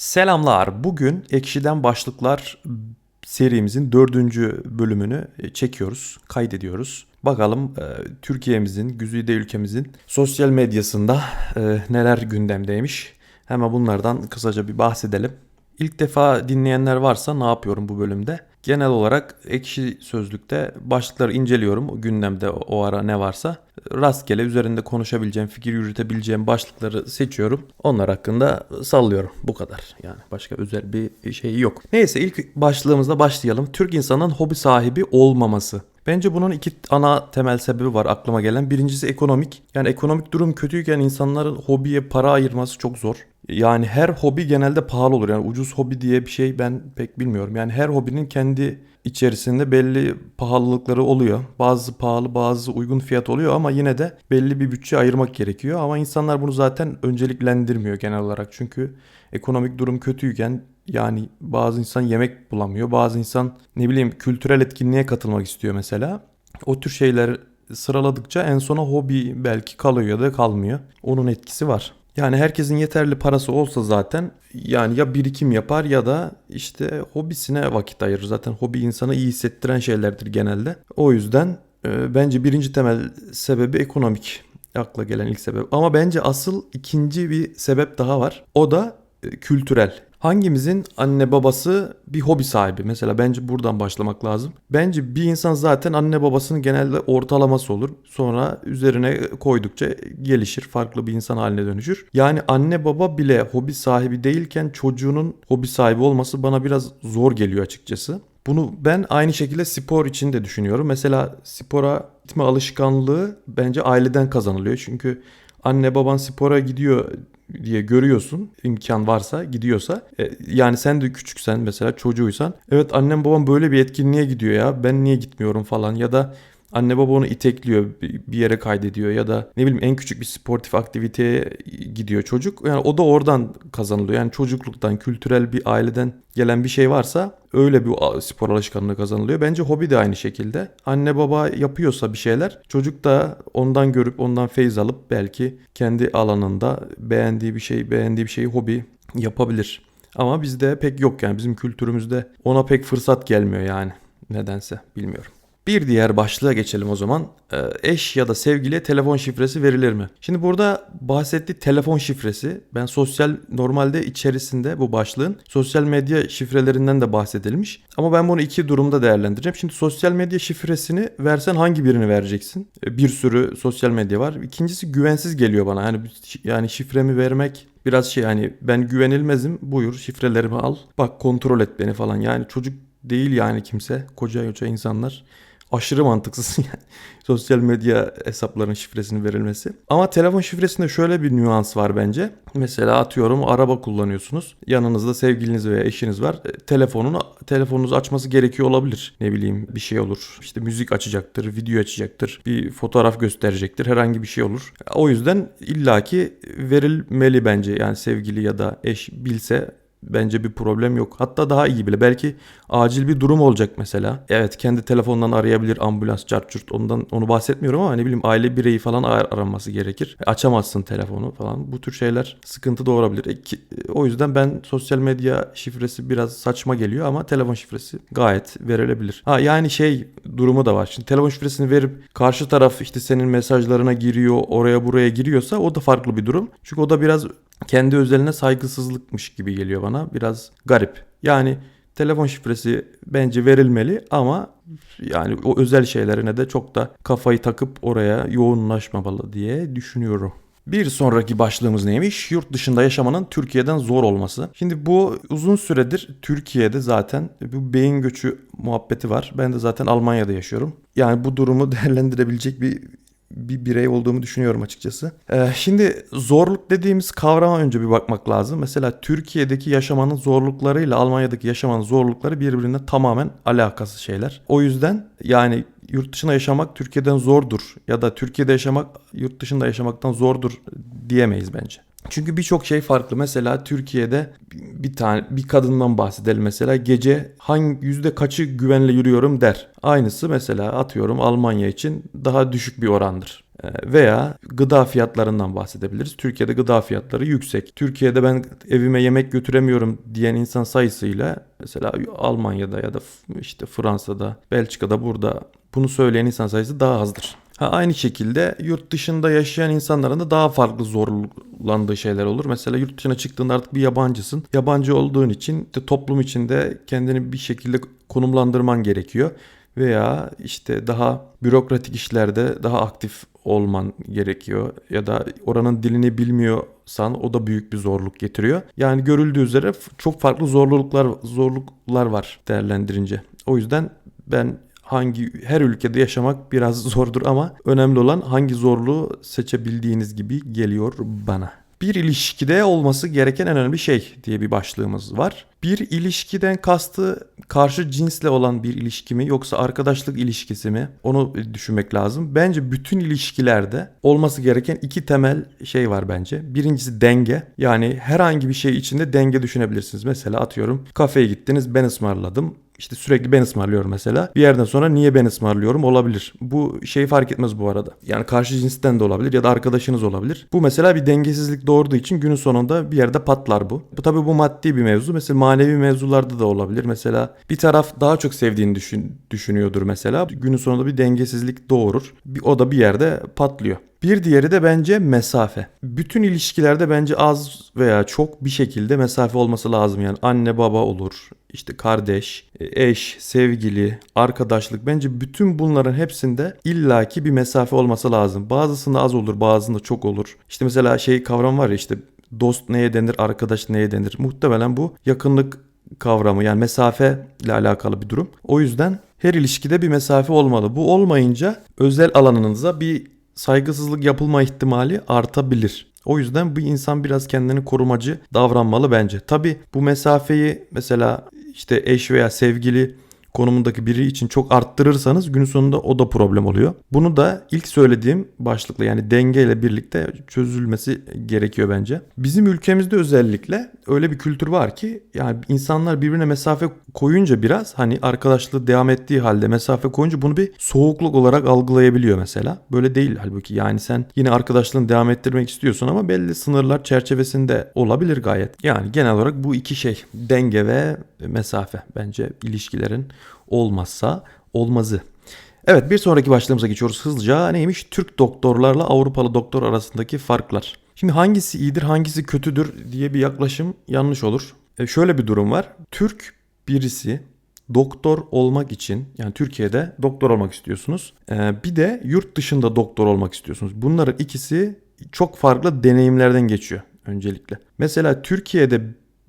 Selamlar. Bugün Ekşi'den Başlıklar serimizin dördüncü bölümünü e, çekiyoruz, kaydediyoruz. Bakalım e, Türkiye'mizin, güzide ülkemizin sosyal medyasında e, neler gündemdeymiş. Hemen bunlardan kısaca bir bahsedelim. İlk defa dinleyenler varsa ne yapıyorum bu bölümde? Genel olarak ekşi sözlükte başlıkları inceliyorum. O gündemde o ara ne varsa. Rastgele üzerinde konuşabileceğim, fikir yürütebileceğim başlıkları seçiyorum. Onlar hakkında sallıyorum. Bu kadar. Yani başka özel bir şey yok. Neyse ilk başlığımızla başlayalım. Türk insanın hobi sahibi olmaması. Bence bunun iki ana temel sebebi var aklıma gelen. Birincisi ekonomik. Yani ekonomik durum kötüyken insanların hobiye para ayırması çok zor. Yani her hobi genelde pahalı olur. Yani ucuz hobi diye bir şey ben pek bilmiyorum. Yani her hobinin kendi içerisinde belli pahalılıkları oluyor. Bazı pahalı bazı uygun fiyat oluyor ama yine de belli bir bütçe ayırmak gerekiyor. Ama insanlar bunu zaten önceliklendirmiyor genel olarak. Çünkü ekonomik durum kötüyken yani bazı insan yemek bulamıyor. Bazı insan ne bileyim kültürel etkinliğe katılmak istiyor mesela. O tür şeyler sıraladıkça en sona hobi belki kalıyor ya da kalmıyor. Onun etkisi var. Yani herkesin yeterli parası olsa zaten yani ya birikim yapar ya da işte hobisine vakit ayırır. Zaten hobi insanı iyi hissettiren şeylerdir genelde. O yüzden e, bence birinci temel sebebi ekonomik. Akla gelen ilk sebep. Ama bence asıl ikinci bir sebep daha var. O da kültürel. Hangimizin anne babası bir hobi sahibi? Mesela bence buradan başlamak lazım. Bence bir insan zaten anne babasının genelde ortalaması olur. Sonra üzerine koydukça gelişir, farklı bir insan haline dönüşür. Yani anne baba bile hobi sahibi değilken çocuğunun hobi sahibi olması bana biraz zor geliyor açıkçası. Bunu ben aynı şekilde spor için de düşünüyorum. Mesela spora gitme alışkanlığı bence aileden kazanılıyor. Çünkü anne baban spora gidiyor diye görüyorsun imkan varsa gidiyorsa e, yani sen de küçüksen mesela çocuğuysan evet annem babam böyle bir etkinliğe gidiyor ya ben niye gitmiyorum falan ya da Anne baba onu itekliyor bir yere kaydediyor ya da ne bileyim en küçük bir sportif aktiviteye gidiyor çocuk. Yani o da oradan kazanılıyor. Yani çocukluktan, kültürel bir aileden gelen bir şey varsa öyle bir spor alışkanlığı kazanılıyor. Bence hobi de aynı şekilde. Anne baba yapıyorsa bir şeyler çocuk da ondan görüp ondan feyz alıp belki kendi alanında beğendiği bir şey, beğendiği bir şeyi hobi yapabilir. Ama bizde pek yok yani bizim kültürümüzde ona pek fırsat gelmiyor yani nedense bilmiyorum. Bir diğer başlığa geçelim o zaman. Ee, eş ya da sevgiliye telefon şifresi verilir mi? Şimdi burada bahsettiği telefon şifresi ben sosyal normalde içerisinde bu başlığın sosyal medya şifrelerinden de bahsedilmiş. Ama ben bunu iki durumda değerlendireceğim. Şimdi sosyal medya şifresini versen hangi birini vereceksin? Ee, bir sürü sosyal medya var. İkincisi güvensiz geliyor bana. Yani yani şifremi vermek biraz şey hani ben güvenilmezim. Buyur şifrelerimi al. Bak kontrol et beni falan. Yani çocuk değil yani kimse. Koca koca insanlar aşırı mantıksız yani. Sosyal medya hesaplarının şifresinin verilmesi. Ama telefon şifresinde şöyle bir nüans var bence. Mesela atıyorum araba kullanıyorsunuz. Yanınızda sevgiliniz veya eşiniz var. E, telefonunu telefonunuzu açması gerekiyor olabilir. Ne bileyim bir şey olur. İşte müzik açacaktır, video açacaktır, bir fotoğraf gösterecektir. Herhangi bir şey olur. O yüzden illaki verilmeli bence. Yani sevgili ya da eş bilse bence bir problem yok. Hatta daha iyi bile. Belki acil bir durum olacak mesela. Evet kendi telefonundan arayabilir ambulans, çarçurt ondan onu bahsetmiyorum ama ne bileyim aile bireyi falan ar- aranması gerekir. E, açamazsın telefonu falan. Bu tür şeyler sıkıntı doğurabilir. E, ki, o yüzden ben sosyal medya şifresi biraz saçma geliyor ama telefon şifresi gayet verilebilir. Ha yani şey durumu da var. Şimdi telefon şifresini verip karşı taraf işte senin mesajlarına giriyor, oraya buraya giriyorsa o da farklı bir durum. Çünkü o da biraz kendi özeline saygısızlıkmış gibi geliyor bana. Biraz garip. Yani telefon şifresi bence verilmeli ama yani o özel şeylerine de çok da kafayı takıp oraya yoğunlaşmamalı diye düşünüyorum. Bir sonraki başlığımız neymiş? Yurt dışında yaşamanın Türkiye'den zor olması. Şimdi bu uzun süredir Türkiye'de zaten bu beyin göçü muhabbeti var. Ben de zaten Almanya'da yaşıyorum. Yani bu durumu değerlendirebilecek bir bir birey olduğumu düşünüyorum açıkçası. Ee, şimdi zorluk dediğimiz kavrama önce bir bakmak lazım. Mesela Türkiye'deki yaşamanın zorluklarıyla Almanya'daki yaşamanın zorlukları birbirine tamamen alakası şeyler. O yüzden yani yurt dışında yaşamak Türkiye'den zordur ya da Türkiye'de yaşamak yurt dışında yaşamaktan zordur diyemeyiz bence. Çünkü birçok şey farklı. Mesela Türkiye'de bir tane bir kadından bahsedelim mesela gece hangi yüzde kaçı güvenle yürüyorum der. Aynısı mesela atıyorum Almanya için daha düşük bir orandır. E, Veya gıda fiyatlarından bahsedebiliriz. Türkiye'de gıda fiyatları yüksek. Türkiye'de ben evime yemek götüremiyorum diyen insan sayısıyla mesela Almanya'da ya da işte Fransa'da, Belçika'da burada bunu söyleyen insan sayısı daha azdır. Ha, aynı şekilde yurt dışında yaşayan insanların da daha farklı zorlandığı şeyler olur. Mesela yurt dışına çıktığında artık bir yabancısın. Yabancı olduğun için de toplum içinde kendini bir şekilde konumlandırman gerekiyor. Veya işte daha bürokratik işlerde daha aktif olman gerekiyor. Ya da oranın dilini bilmiyorsan o da büyük bir zorluk getiriyor. Yani görüldüğü üzere çok farklı zorluklar zorluklar var değerlendirince. O yüzden ben hangi her ülkede yaşamak biraz zordur ama önemli olan hangi zorluğu seçebildiğiniz gibi geliyor bana. Bir ilişkide olması gereken en önemli şey diye bir başlığımız var. Bir ilişkiden kastı karşı cinsle olan bir ilişki mi yoksa arkadaşlık ilişkisi mi? Onu düşünmek lazım. Bence bütün ilişkilerde olması gereken iki temel şey var bence. Birincisi denge. Yani herhangi bir şey içinde denge düşünebilirsiniz. Mesela atıyorum kafeye gittiniz ben ısmarladım işte sürekli ben ısmarlıyorum mesela. Bir yerden sonra niye ben ısmarlıyorum olabilir. Bu şey fark etmez bu arada. Yani karşı cinsten de olabilir ya da arkadaşınız olabilir. Bu mesela bir dengesizlik doğurduğu için günün sonunda bir yerde patlar bu. Bu tabii bu maddi bir mevzu. Mesela manevi mevzularda da olabilir. Mesela bir taraf daha çok sevdiğini düşün, düşünüyordur mesela. Günün sonunda bir dengesizlik doğurur. Bir, o da bir yerde patlıyor. Bir diğeri de bence mesafe. Bütün ilişkilerde bence az veya çok bir şekilde mesafe olması lazım. Yani anne baba olur, işte kardeş, eş, sevgili, arkadaşlık. Bence bütün bunların hepsinde illaki bir mesafe olması lazım. Bazısında az olur, bazısında çok olur. İşte mesela şey kavram var ya işte dost neye denir, arkadaş neye denir. Muhtemelen bu yakınlık kavramı yani mesafe ile alakalı bir durum. O yüzden her ilişkide bir mesafe olmalı. Bu olmayınca özel alanınıza bir saygısızlık yapılma ihtimali artabilir. O yüzden bir insan biraz kendini korumacı davranmalı bence. Tabi bu mesafeyi mesela işte eş veya sevgili konumundaki biri için çok arttırırsanız gün sonunda o da problem oluyor. Bunu da ilk söylediğim başlıkla yani dengeyle birlikte çözülmesi gerekiyor bence. Bizim ülkemizde özellikle öyle bir kültür var ki yani insanlar birbirine mesafe koyunca biraz hani arkadaşlığı devam ettiği halde mesafe koyunca bunu bir soğukluk olarak algılayabiliyor mesela. Böyle değil halbuki yani sen yine arkadaşlığını devam ettirmek istiyorsun ama belli sınırlar çerçevesinde olabilir gayet. Yani genel olarak bu iki şey denge ve mesafe bence ilişkilerin olmazsa olmazı. Evet bir sonraki başlığımıza geçiyoruz hızlıca. Neymiş? Türk doktorlarla Avrupalı doktor arasındaki farklar. Şimdi hangisi iyidir hangisi kötüdür diye bir yaklaşım yanlış olur. E şöyle bir durum var. Türk birisi doktor olmak için yani Türkiye'de doktor olmak istiyorsunuz. E, bir de yurt dışında doktor olmak istiyorsunuz. Bunların ikisi çok farklı deneyimlerden geçiyor öncelikle. Mesela Türkiye'de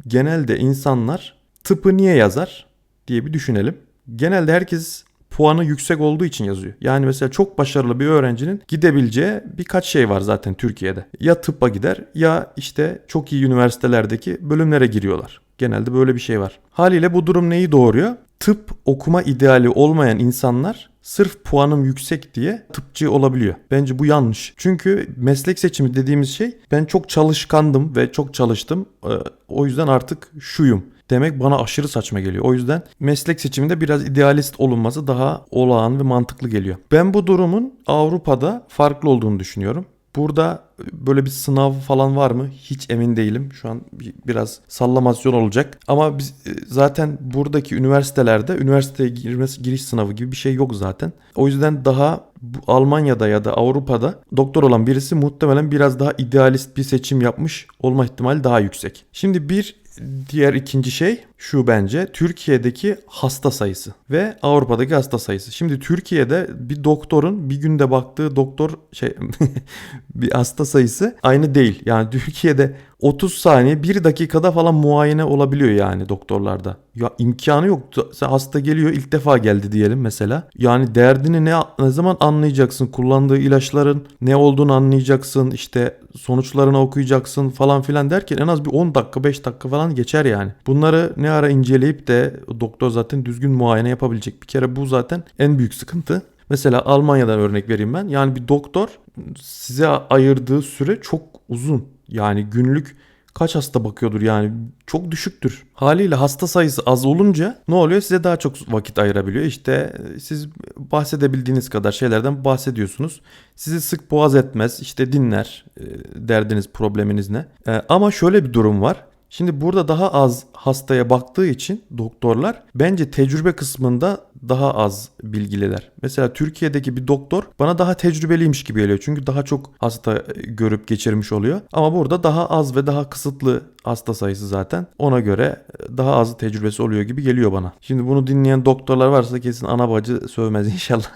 genelde insanlar tıpı niye yazar diye bir düşünelim genelde herkes puanı yüksek olduğu için yazıyor. Yani mesela çok başarılı bir öğrencinin gidebileceği birkaç şey var zaten Türkiye'de. Ya tıbba gider ya işte çok iyi üniversitelerdeki bölümlere giriyorlar. Genelde böyle bir şey var. Haliyle bu durum neyi doğuruyor? Tıp okuma ideali olmayan insanlar sırf puanım yüksek diye tıpçı olabiliyor. Bence bu yanlış. Çünkü meslek seçimi dediğimiz şey ben çok çalışkandım ve çok çalıştım. Ee, o yüzden artık şuyum demek bana aşırı saçma geliyor. O yüzden meslek seçiminde biraz idealist olunması daha olağan ve mantıklı geliyor. Ben bu durumun Avrupa'da farklı olduğunu düşünüyorum. Burada böyle bir sınav falan var mı? Hiç emin değilim. Şu an biraz sallamasyon olacak. Ama biz e, zaten buradaki üniversitelerde üniversiteye girmesi giriş sınavı gibi bir şey yok zaten. O yüzden daha Almanya'da ya da Avrupa'da doktor olan birisi muhtemelen biraz daha idealist bir seçim yapmış olma ihtimali daha yüksek. Şimdi bir diğer ikinci şey şu bence Türkiye'deki hasta sayısı ve Avrupa'daki hasta sayısı. Şimdi Türkiye'de bir doktorun bir günde baktığı doktor şey bir hasta sayısı aynı değil. Yani Türkiye'de 30 saniye 1 dakikada falan muayene olabiliyor yani doktorlarda. Ya imkanı yok. Hasta geliyor ilk defa geldi diyelim mesela. Yani derdini ne ne zaman anlayacaksın? Kullandığı ilaçların ne olduğunu anlayacaksın. İşte sonuçlarını okuyacaksın falan filan derken en az bir 10 dakika 5 dakika falan geçer yani. Bunları ne ara inceleyip de doktor zaten düzgün muayene yapabilecek. Bir kere bu zaten en büyük sıkıntı. Mesela Almanya'dan örnek vereyim ben. Yani bir doktor size ayırdığı süre çok uzun. Yani günlük kaç hasta bakıyordur yani çok düşüktür. Haliyle hasta sayısı az olunca ne oluyor size daha çok vakit ayırabiliyor. İşte siz bahsedebildiğiniz kadar şeylerden bahsediyorsunuz. Sizi sık boğaz etmez işte dinler e, derdiniz probleminiz ne. E, ama şöyle bir durum var. Şimdi burada daha az hastaya baktığı için doktorlar bence tecrübe kısmında daha az bilgililer. Mesela Türkiye'deki bir doktor bana daha tecrübeliymiş gibi geliyor. Çünkü daha çok hasta görüp geçirmiş oluyor. Ama burada daha az ve daha kısıtlı hasta sayısı zaten. Ona göre daha az tecrübesi oluyor gibi geliyor bana. Şimdi bunu dinleyen doktorlar varsa kesin ana bacı sövmez inşallah.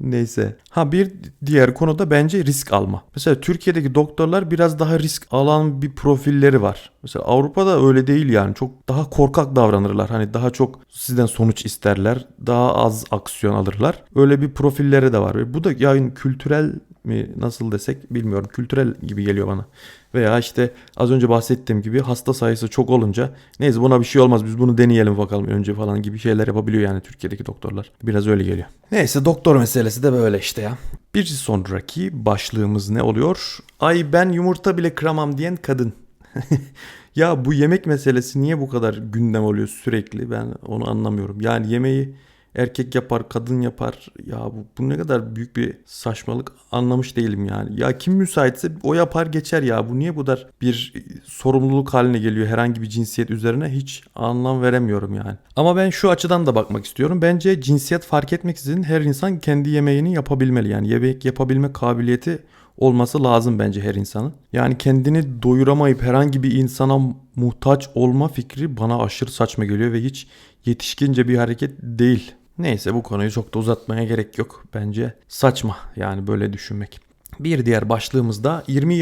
Neyse. Ha bir diğer konu da bence risk alma. Mesela Türkiye'deki doktorlar biraz daha risk alan bir profilleri var. Mesela Avrupa'da öyle değil yani. Çok daha korkak davranırlar. Hani daha çok sizden sonuç isterler. Daha az aksiyon alırlar. Öyle bir profilleri de var. Bu da yani kültürel mi nasıl desek bilmiyorum. Kültürel gibi geliyor bana. Veya işte az önce bahsettiğim gibi hasta sayısı çok olunca neyse buna bir şey olmaz biz bunu deneyelim bakalım önce falan gibi şeyler yapabiliyor yani Türkiye'deki doktorlar. Biraz öyle geliyor. Neyse doktor meselesi de böyle işte ya. Bir sonraki başlığımız ne oluyor? Ay ben yumurta bile kıramam diyen kadın. ya bu yemek meselesi niye bu kadar gündem oluyor sürekli ben onu anlamıyorum. Yani yemeği erkek yapar, kadın yapar. Ya bu, bu ne kadar büyük bir saçmalık anlamış değilim yani. Ya kim müsaitse o yapar geçer ya. Bu niye bu kadar bir sorumluluk haline geliyor herhangi bir cinsiyet üzerine hiç anlam veremiyorum yani. Ama ben şu açıdan da bakmak istiyorum. Bence cinsiyet fark etmeksizin her insan kendi yemeğini yapabilmeli. Yani yemek yapabilme kabiliyeti olması lazım bence her insanın. Yani kendini doyuramayıp herhangi bir insana muhtaç olma fikri bana aşırı saçma geliyor ve hiç yetişkince bir hareket değil. Neyse bu konuyu çok da uzatmaya gerek yok. Bence saçma yani böyle düşünmek. Bir diğer başlığımızda 20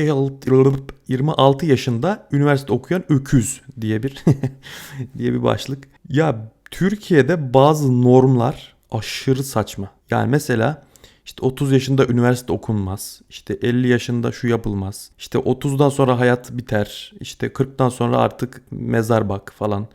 26 yaşında üniversite okuyan öküz diye bir diye bir başlık. Ya Türkiye'de bazı normlar aşırı saçma. Yani mesela işte 30 yaşında üniversite okunmaz. İşte 50 yaşında şu yapılmaz. İşte 30'dan sonra hayat biter. İşte 40'tan sonra artık mezar bak falan.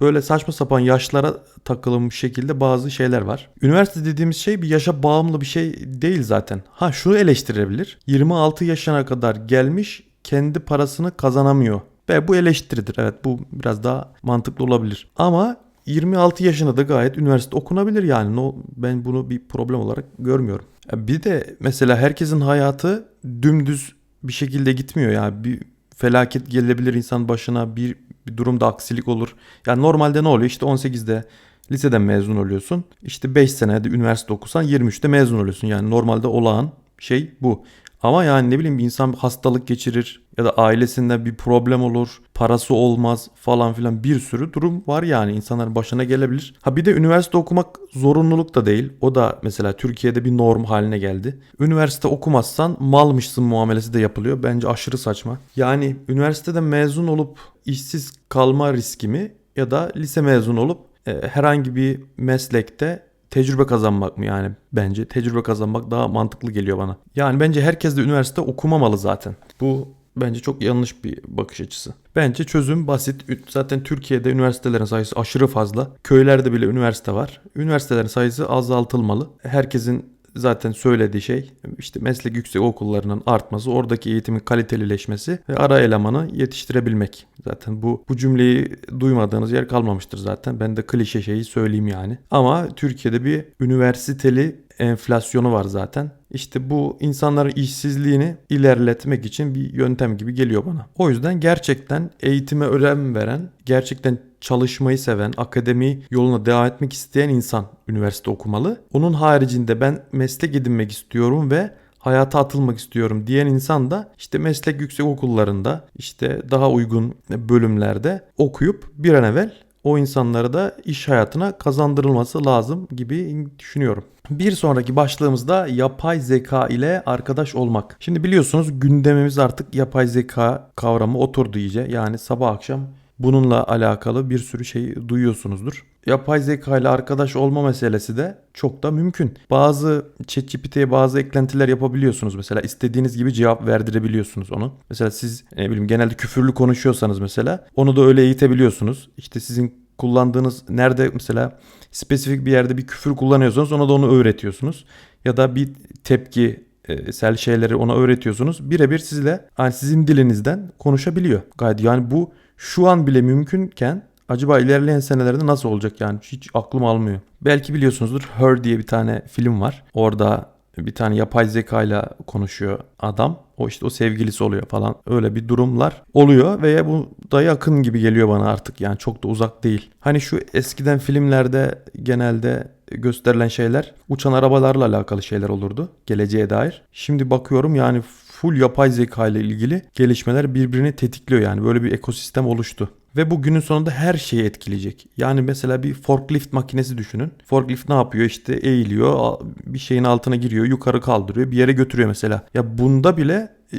Böyle saçma sapan yaşlara takılmış şekilde bazı şeyler var. Üniversite dediğimiz şey bir yaşa bağımlı bir şey değil zaten. Ha şunu eleştirebilir. 26 yaşına kadar gelmiş kendi parasını kazanamıyor. Ve bu eleştiridir. Evet bu biraz daha mantıklı olabilir. Ama 26 yaşında da gayet üniversite okunabilir yani. No, ben bunu bir problem olarak görmüyorum. Bir de mesela herkesin hayatı dümdüz bir şekilde gitmiyor ya. Yani bir felaket gelebilir insan başına bir, bir durumda aksilik olur. Yani normalde ne oluyor? İşte 18'de liseden mezun oluyorsun. İşte 5 senede üniversite okusan 23'te mezun oluyorsun. Yani normalde olağan şey bu. Ama yani ne bileyim bir insan bir hastalık geçirir ya da ailesinde bir problem olur, parası olmaz falan filan bir sürü durum var yani insanların başına gelebilir. Ha bir de üniversite okumak zorunluluk da değil. O da mesela Türkiye'de bir norm haline geldi. Üniversite okumazsan malmışsın muamelesi de yapılıyor. Bence aşırı saçma. Yani üniversiteden mezun olup işsiz kalma riski mi ya da lise mezun olup e, herhangi bir meslekte tecrübe kazanmak mı yani bence tecrübe kazanmak daha mantıklı geliyor bana. Yani bence herkes de üniversite okumamalı zaten. Bu bence çok yanlış bir bakış açısı. Bence çözüm basit. Zaten Türkiye'de üniversitelerin sayısı aşırı fazla. Köylerde bile üniversite var. Üniversitelerin sayısı azaltılmalı. Herkesin zaten söylediği şey işte meslek yüksek okullarının artması, oradaki eğitimin kalitelileşmesi ve ara elemanı yetiştirebilmek. Zaten bu bu cümleyi duymadığınız yer kalmamıştır zaten. Ben de klişe şeyi söyleyeyim yani. Ama Türkiye'de bir üniversiteli enflasyonu var zaten. İşte bu insanların işsizliğini ilerletmek için bir yöntem gibi geliyor bana. O yüzden gerçekten eğitime önem veren, gerçekten çalışmayı seven, akademi yoluna devam etmek isteyen insan üniversite okumalı. Onun haricinde ben meslek edinmek istiyorum ve hayata atılmak istiyorum diyen insan da işte meslek yüksek okullarında işte daha uygun bölümlerde okuyup bir an evvel o insanları da iş hayatına kazandırılması lazım gibi düşünüyorum. Bir sonraki başlığımızda yapay zeka ile arkadaş olmak. Şimdi biliyorsunuz gündemimiz artık yapay zeka kavramı oturdu iyice. Yani sabah akşam bununla alakalı bir sürü şey duyuyorsunuzdur. Yapay zeka ile arkadaş olma meselesi de çok da mümkün. Bazı ChatGPT'ye bazı eklentiler yapabiliyorsunuz. Mesela istediğiniz gibi cevap verdirebiliyorsunuz onu. Mesela siz ne bileyim genelde küfürlü konuşuyorsanız mesela onu da öyle eğitebiliyorsunuz. İşte sizin kullandığınız nerede mesela spesifik bir yerde bir küfür kullanıyorsanız ona da onu öğretiyorsunuz. Ya da bir tepki sel şeyleri ona öğretiyorsunuz. Birebir sizle hani sizin dilinizden konuşabiliyor. Gayet yani bu şu an bile mümkünken acaba ilerleyen senelerde nasıl olacak yani hiç aklım almıyor. Belki biliyorsunuzdur Her diye bir tane film var. Orada bir tane yapay zeka ile konuşuyor adam. O işte o sevgilisi oluyor falan. Öyle bir durumlar oluyor ve bu da yakın gibi geliyor bana artık. Yani çok da uzak değil. Hani şu eskiden filmlerde genelde gösterilen şeyler uçan arabalarla alakalı şeyler olurdu. Geleceğe dair. Şimdi bakıyorum yani full yapay zeka ile ilgili gelişmeler birbirini tetikliyor yani. Böyle bir ekosistem oluştu. Ve bu günün sonunda her şeyi etkileyecek. Yani mesela bir forklift makinesi düşünün. Forklift ne yapıyor? İşte eğiliyor, bir şeyin altına giriyor, yukarı kaldırıyor, bir yere götürüyor mesela. Ya bunda bile e,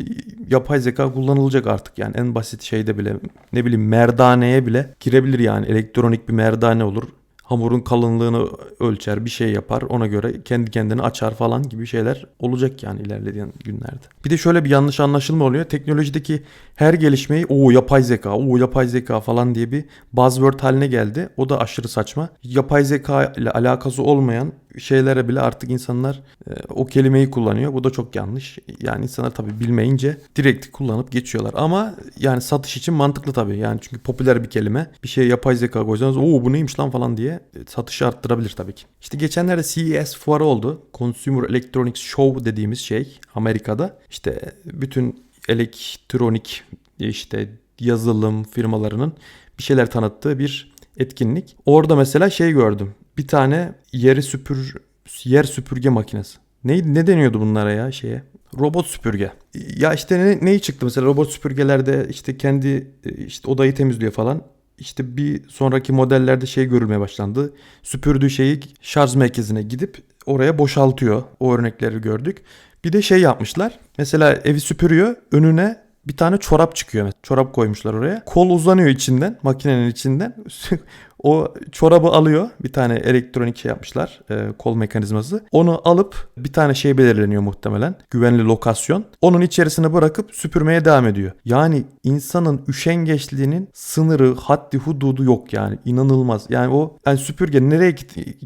yapay zeka kullanılacak artık yani en basit şeyde bile ne bileyim merdaneye bile girebilir yani elektronik bir merdane olur hamurun kalınlığını ölçer, bir şey yapar. Ona göre kendi kendini açar falan gibi şeyler olacak yani ilerleyen günlerde. Bir de şöyle bir yanlış anlaşılma oluyor. Teknolojideki her gelişmeyi o yapay zeka, o yapay zeka falan diye bir buzzword haline geldi. O da aşırı saçma. Yapay zeka ile alakası olmayan şeylere bile artık insanlar e, o kelimeyi kullanıyor. Bu da çok yanlış. Yani insanlar tabii bilmeyince direkt kullanıp geçiyorlar. Ama yani satış için mantıklı tabii. Yani çünkü popüler bir kelime. Bir şey yapay zeka koysanız o bu neymiş lan falan diye e, satışı arttırabilir tabii ki. İşte geçenlerde CES fuarı oldu. Consumer Electronics Show dediğimiz şey Amerika'da. İşte bütün elektronik işte yazılım firmalarının bir şeyler tanıttığı bir etkinlik. Orada mesela şey gördüm bir tane yeri süpür yer süpürge makinesi. Ne, ne deniyordu bunlara ya şeye? Robot süpürge. Ya işte ne, neyi çıktı mesela robot süpürgelerde işte kendi işte odayı temizliyor falan. İşte bir sonraki modellerde şey görülmeye başlandı. Süpürdüğü şeyi şarj merkezine gidip oraya boşaltıyor. O örnekleri gördük. Bir de şey yapmışlar. Mesela evi süpürüyor. Önüne bir tane çorap çıkıyor. Çorap koymuşlar oraya. Kol uzanıyor içinden, makinenin içinden. O çorabı alıyor. Bir tane elektronik şey yapmışlar. E, kol mekanizması. Onu alıp bir tane şey belirleniyor muhtemelen. Güvenli lokasyon. Onun içerisine bırakıp süpürmeye devam ediyor. Yani insanın üşengeçliğinin sınırı, haddi, hududu yok yani. İnanılmaz. Yani o yani süpürge nereye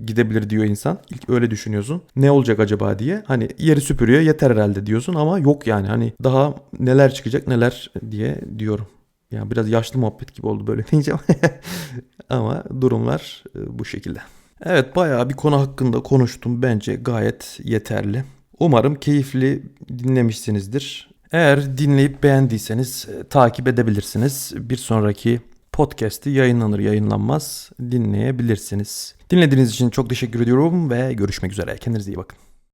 gidebilir diyor insan. İlk öyle düşünüyorsun. Ne olacak acaba diye. Hani yeri süpürüyor yeter herhalde diyorsun ama yok yani. Hani daha neler çıkacak neler diye diyorum. Yani biraz yaşlı muhabbet gibi oldu böyle deyince ama durumlar e, bu şekilde. Evet bayağı bir konu hakkında konuştum. Bence gayet yeterli. Umarım keyifli dinlemişsinizdir. Eğer dinleyip beğendiyseniz e, takip edebilirsiniz. Bir sonraki podcast'i yayınlanır yayınlanmaz dinleyebilirsiniz. Dinlediğiniz için çok teşekkür ediyorum ve görüşmek üzere. Kendinize iyi bakın.